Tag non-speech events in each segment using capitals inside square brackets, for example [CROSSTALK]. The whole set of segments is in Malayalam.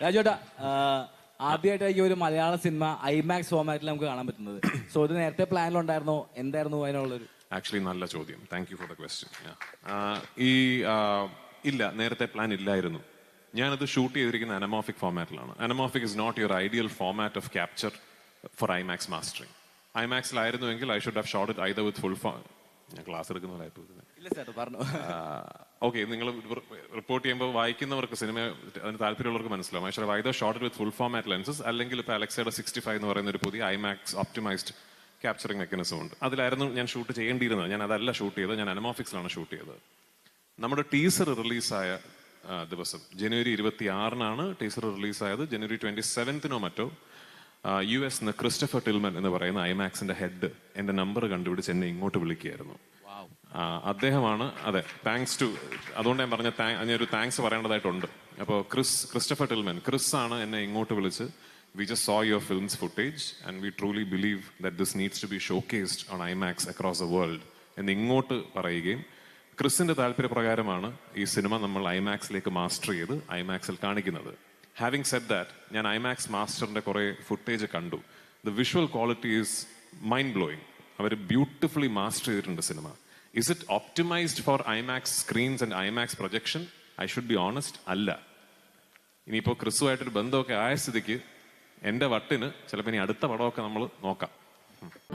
രാജുവേട്ടാ ആദ്യമായിട്ടായിരിക്കും ഒരു മലയാള സിനിമ ഐമാക്സ് ഫോമാറ്റിൽ നമുക്ക് കാണാൻ പറ്റുന്നത്. [COUGHS] സോ ഇത് നേരത്തെ പ്ലാനിലുണ്ടായിരുന്നോ? എന്തായിരുന്നു അതിനുള്ളൊരു ആക്ച്വലി നല്ല ചോദ്യം. Thank you for the question ഈ ഇല്ല നേരത്തെ പ്ലാൻ ഇല്ലായിരുന്നു. ഞാനത് ഷൂട്ട് ചെയ്തിരിക്കുന്ന anamorphic ഫോമാറ്റിലാണ് anamorphic is not your ideal format of capture for IMAX mastering ഐമാക്സിലായിരുന്നുവെങ്കിൽ I should have shot it either with full form ഞാൻ ക്ലാസ് എടുക്കുന്ന ഇല്ല ചേട്ടാ പറഞ്ഞു. ഓക്കെ നിങ്ങൾ റിപ്പോർട്ട് ചെയ്യുമ്പോൾ വായിക്കുന്നവർക്ക് സിനിമ അതിന് താല്പര്യമുള്ളവർക്ക് മനസ്സിലാവും. I would've short with full format lenses അല്ലെങ്കിൽ ഇപ്പോൾ അലക്സയുടെ സിക്സ്റ്റി ഫൈവ് എന്ന് പറയുന്ന ഒരു പുതിയ ഐമാക്സ് ഓപ്റ്റിമൈസ്ഡ് ക്യാപ്ചറിങ് മെക്കാനിസം ഉണ്ട്. അതിലായിരുന്നു ഞാൻ ഷൂട്ട് ചെയ്യേണ്ടിയിരുന്നത്. ഞാൻ അതല്ല ഷൂട്ട് ചെയ്തത്. ഞാൻ അനമോഫിക്സിലാണ് ഷൂട്ട് ചെയ്തത്. നമ്മുടെ ടീസർ റിലീസായ ദിവസം ജനുവരി ഇരുപത്തി ആറിനാണ് ടീസർ റിലീസായത് ജനുവരി ട്വന്റി സെവൻത്തിനോ മറ്റോ യു എസ് ക്രിസ്റ്റഫർ ടിൽമൻ എന്ന് പറയുന്ന ഐമാക്സിന്റെ ഹെഡ് എന്റെ നമ്പർ കണ്ടുപിടിച്ച് എന്നെ ഇങ്ങോട്ട് വിളിക്കുകയായിരുന്നു. അദ്ദേഹമാണ് അതെ താങ്ക്സ് ടു അതുകൊണ്ട് ഞാൻ പറഞ്ഞ അതിനൊരു താങ്ക്സ് പറയേണ്ടതായിട്ടുണ്ട്. അപ്പോൾ ക്രിസ് ക്രിസ്റ്റഫർ ടിൽമൻ ക്രിസ് ആണ് എന്നെ ഇങ്ങോട്ട് വിളിച്ച് we just saw your film's footage and we truly believe that this needs to be showcased on IMAX across the world എന്ന് ഇങ്ങോട്ട് പറയുകയും ക്രിസിന്റെ താല്പര്യപ്രകാരമാണ് ഈ സിനിമ നമ്മൾ ഐമാക്സിലേക്ക് മാസ്റ്റർ ചെയ്ത് ഐമാക്സിൽ കാണിക്കുന്നത്. ഹാവിങ് സെറ്റ് ദാറ്റ് ഞാൻ ഐമാക്സ് മാസ്റ്ററിന്റെ കുറേ ഫുട്ടേജ് കണ്ടു. The visual quality is mind blowing our beautifully master ചെയ്തിട്ടുണ്ട് cinema. Is it optimised for IMAX screens and IMAX projection I should be honest അല്ല. ഇനിയിപ്പോൾ ക്രിസ്തുവായിട്ടൊരു ബന്ധമൊക്കെ ആയ സ്ഥിതിക്ക് എന്റെ വട്ടിന് ചിലപ്പോൾ ഇനി അടുത്ത പടമൊക്കെ നമ്മൾ നോക്കാം.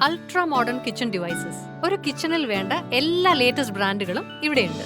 അൾട്രാ മോഡേൺ കിച്ചൺ ഡിവൈസസ് ഒരു കിച്ചണിൽ വേണ്ട എല്ലാ ലേറ്റസ്റ്റ് ബ്രാൻഡുകളും ഇവിടെയുണ്ട്.